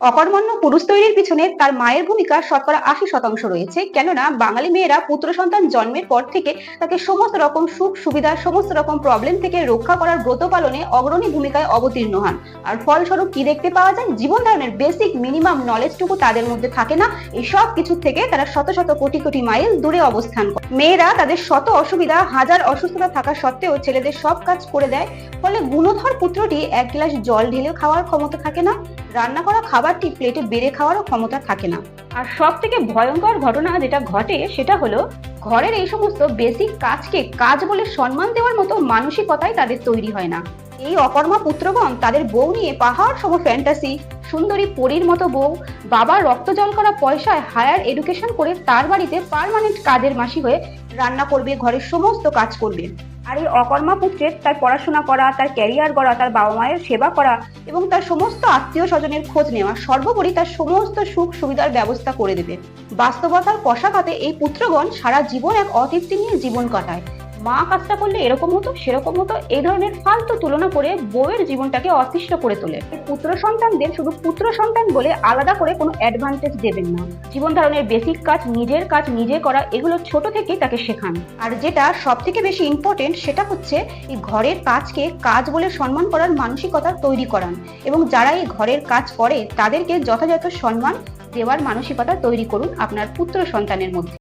অকর্মণ্য পুরুষ তৈরির পিছনে তার মায়ের ভূমিকা শতকরা আশি শতাংশ রয়েছে। কেননা বাঙালি মেয়েরা পুত্র সন্তান জন্মের পর থেকে তাকে সমস্ত রকম সুখ, সুবিধা, সমস্ত রকম প্রবলেম থেকে রক্ষা করার ব্রত পালনে অগ্রণী ভূমিকায় অবতীর্ণ হন। আর ফলস্বরূপ কি দেখতে পাওয়া যায়? জীবন ধারণের বেসিক মিনিমাম নলেজটুকু তাদের মধ্যে থাকে না। এই সব কিছু থেকে তারা শত শত কোটি কোটি মাইল দূরে অবস্থান করে। মেয়েরা তাদের শত অসুবিধা, হাজার অসুস্থতা থাকা সত্ত্বেও ছেলেদের সব কাজ করে দেয়। ফলে গুণধর পুত্রটি এক গ্লাস জল ঢেলে খাওয়ার ক্ষমতা থাকে না। রান্না করা খাবারটি প্লেটে বেড়ে খাওয়ারও ক্ষমতা থাকে না। আর সব থেকে ভয়ঙ্কর ঘটনা যেটা ঘটে সেটা হলো, ঘরের এই সমস্ত বেসিক কাজকে কাজ বলে সম্মান দেওয়ার মতো মানসিকতাই তাদের তৈরি হয় না। এই অকর্মা পুত্রগণ তাদের বউ নিয়ে পাহাড় সম ফ্যান্টাসি সুন্দরী পরীর মতো বউ বাবার রক্ত জল করা পয়সায় হায়ার এডুকেশন করে তার বাড়িতে পার্মানেন্ট কাজের মাসি হয়ে রান্না করবে, ঘরের সমস্ত কাজ করবে। আর এই অকর্মা পুত্রের তার পড়াশোনা করা, তার ক্যারিয়ার গড়া, তার বাবা মায়ের সেবা করা এবং তার সমস্ত আত্মীয় স্বজনের খোঁজ নেওয়া সর্বোপরি তার সমস্ত সুখ সুবিধার ব্যবস্থা করে দেবে। বাস্তবতার কষাঘাতে এই পুত্রগণ সারা জীবন এক অতৃপ্তি নিয়ে জীবন কাটায়। মা কাজটা করলে এরকম হতো, সেরকম হতো, এই ধরনের ফালতু তুলনা করে বউয়ের জীবনটাকে অতিষ্ঠ করে তোলে। পুত্র সন্তানদের শুধু পুত্র সন্তান বলে আলাদা করে কোনো অ্যাডভান্টেজ দেবেন না। জীবন ধারণের বেসিক কাজ, নিজের কাজ, নিজে করা, এগুলো ছোট থেকেই তাকে শেখান। আর যেটা সব থেকে বেশি ইম্পর্টেন্ট সেটা হচ্ছে এই ঘরের কাজকে কাজ বলে সম্মান করার মানসিকতা তৈরি করান। এবং যারা এই ঘরের কাজ করে, তাদেরকে যথাযথ সম্মান দেওয়ার মানসিকতা তৈরি করুন আপনার পুত্র সন্তানের মধ্যে।